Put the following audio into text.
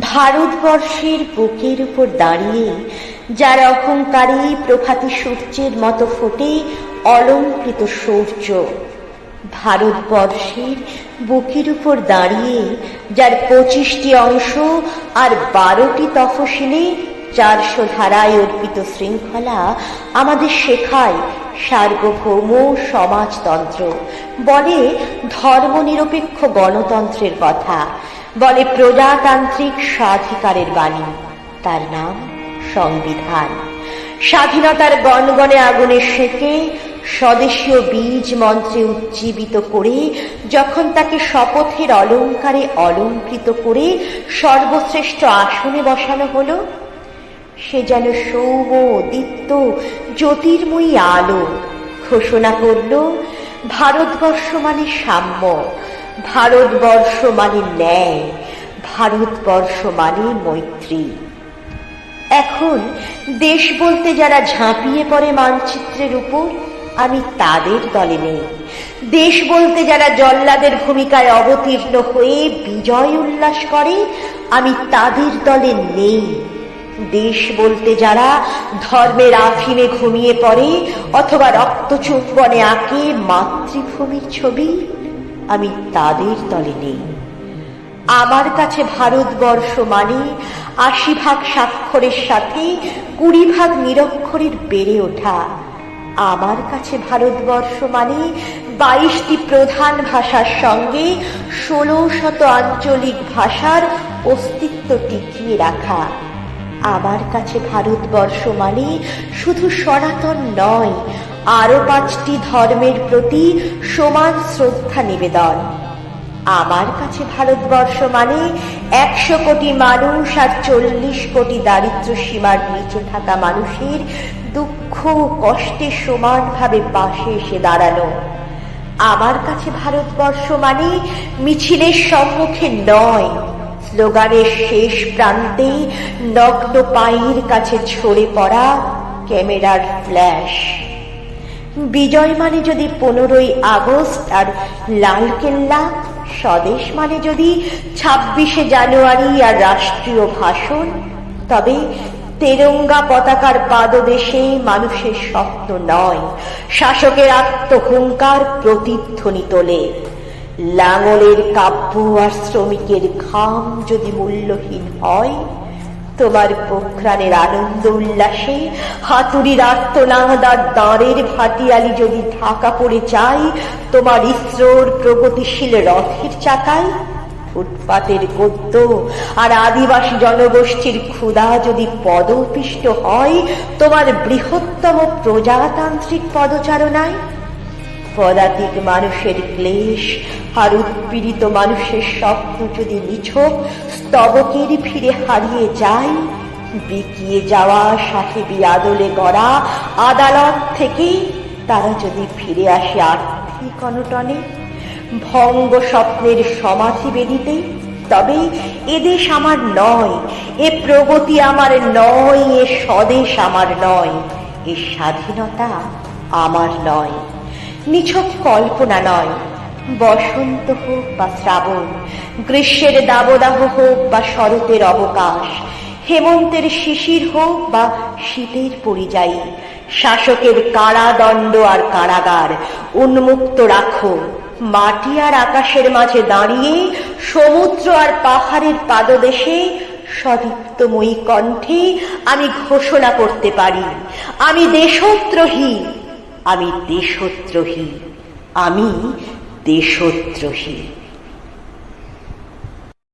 ভারতবর্ষের বুকের উপর দাঁড়িয়ে, যার অহংকারে প্রভাতী সূর্যের মতো ফোটে অলঙ্কৃত সূর্য। ভারতবর্ষের বুকের উপর দাঁড়িয়ে, যার পঁচিশটি অংশ আর বারোটি তফসিলে চারশো ধারায় অর্পিত শৃঙ্খলা আমাদের শেখায় সার্বভৌম সমাজতন্ত্র, বলে ধর্মনিরপেক্ষ গণতন্ত্রের কথা। বলে প্রজাতান্ত্রিক স্বাধিকারের বাণী। তার নাম সংবিধান। স্বাধীনতার গণগণে আগুনে সেকে স্বদেশীয় বীজ মন্ত্রে উজ্জীবিত করে, যখন তাকে শপথের অলঙ্কারে অলঙ্কৃত করে সর্বশ্রেষ্ঠ আসনে বসানো হলো, সে যেন সৌম দীপ্ত, জ্যোতির্ময়ী আলো ঘোষণা করল, ভারতবর্ষ মানে সাম্য। ভারতবর্ষ মানে ন্যায়, ভারতবর্ষ মানে মৈত্রী। এখন দেশ বলতে যারা ঝাঁপিয়ে পড়ে মানচিত্রের উপর, আমি তাদের দলে নেই। দেশ বলতে যারা জল্লাদের ভূমিকায় অবতীর্ণ হয়ে বিজয় উল্লাস করে, আমি তাদের দলে নেই। দেশ বলতে যারা ধর্মের আফিমে ঘুমিয়ে পড়ে, অথবা রক্তচুম্বনে আঁকে মাতৃভূমির ছবি আমি তাদের তলে নেই। আমার কাছে ভারতবর্ষ মানে আশি ভাগ স্বাক্ষরের সাথে কুড়ি ভাগ নিরক্ষরের বেড়ে ওঠা। আমার কাছে ভারতবর্ষ মানে বাইশটি প্রধান ভাষার সঙ্গে ষোলো শত আঞ্চলিক ভাষার অস্তিত্ব টিকিয়ে রাখা। আমার কাছে ভারতবর্ষ মানে শুধু সনাতন নয় আরও পাঁচটি ধর্মের প্রতি সমান শ্রদ্ধা নিবেদন। আমার কাছে ভারতবর্ষ মানে একশো কোটি মানুষ আর চল্লিশ কোটি দারিদ্র সীমার নিচে থাকা মানুষের দুঃখ কষ্টে সমানভাবে পাশে এসে দাঁড়ানো। আমার কাছে ভারতবর্ষ মানে মিছিলের সম্মুখে নয়, স্লোগানের শেষ প্রান্তে নগ্ন পায়ের কাছে ছড়ে পড়া ক্যামেরার ফ্ল্যাশ। বিজয় মানে যদি পনেরোই আগস্ট আর লালকেল্লা, স্বদেশ মানে যদি ছাব্বিশে জানুয়ারি আর রাষ্ট্রীয় ভাষণ। তবে তেরঙ্গা পতাকার পাদদেশে মানুষের স্বপ্ন নয়। শাসকের আত্মহুঙ্কার প্রতিধ্বনি তোলে। লাঙলের কাব্য আর শ্রমিকের ঘাম যদি মূল্যহীন হয় তোমার পোখরানের আনন্দ উল্লাসে হাতুড়ির আত্মনাদার দাঁড়ের ভাটিয়ালি যদি ঢাকা পড়ে যায়, তোমার ইসরোর প্রগতিশীল রথের চাকায় ফুটপাতের গদ্য আর আদিবাসী জনগোষ্ঠীর ক্ষুধা যদি পদপিষ্ট হয়, তোমার বৃহত্তম প্রজাতান্ত্রিক পদচারণায় পদাতিক মানুষের ক্লেশ আর উৎপীড়িত মানুষের স্বপ্ন যদি নিছক, স্তবকের ফিরে হারিয়ে যায় বিকিয়ে যাওয়া সাহেবী আদলে গড়া, আদালত থেকে তারা যদি ফিরে আসে আর্থিক অনটনে, ভঙ্গ স্বপ্নের সমাধি বেদিতে, তবে এদেশ আমার নয়, এ প্রগতি আমার নয়, এ স্বদেশ আমার নয়, এ স্বাধীনতা আমার নয়। নিছক কল্পনা নয়। বসন্ত হোক বা শ্রাবণ, গ্রীষ্মের দাবদাহ হোক বা শরতের অবকাশ, হেমন্তের শিশির হোক বা শীতের পরিযায়ী, শাসকের কারাদণ্ড আর কারাগার, উন্মুক্ত রাখো। মাটি আর আকাশের মাঝে দাঁড়িয়ে, সমুদ্র আর পাহাড়ের পাদদেশে, সদীপ্তময়ী কণ্ঠে আমি ঘোষণা করতে পারি। আমি দেশদ্রোহী। আমি দেশদ্রোহী। আমি দেশদ্রোহী।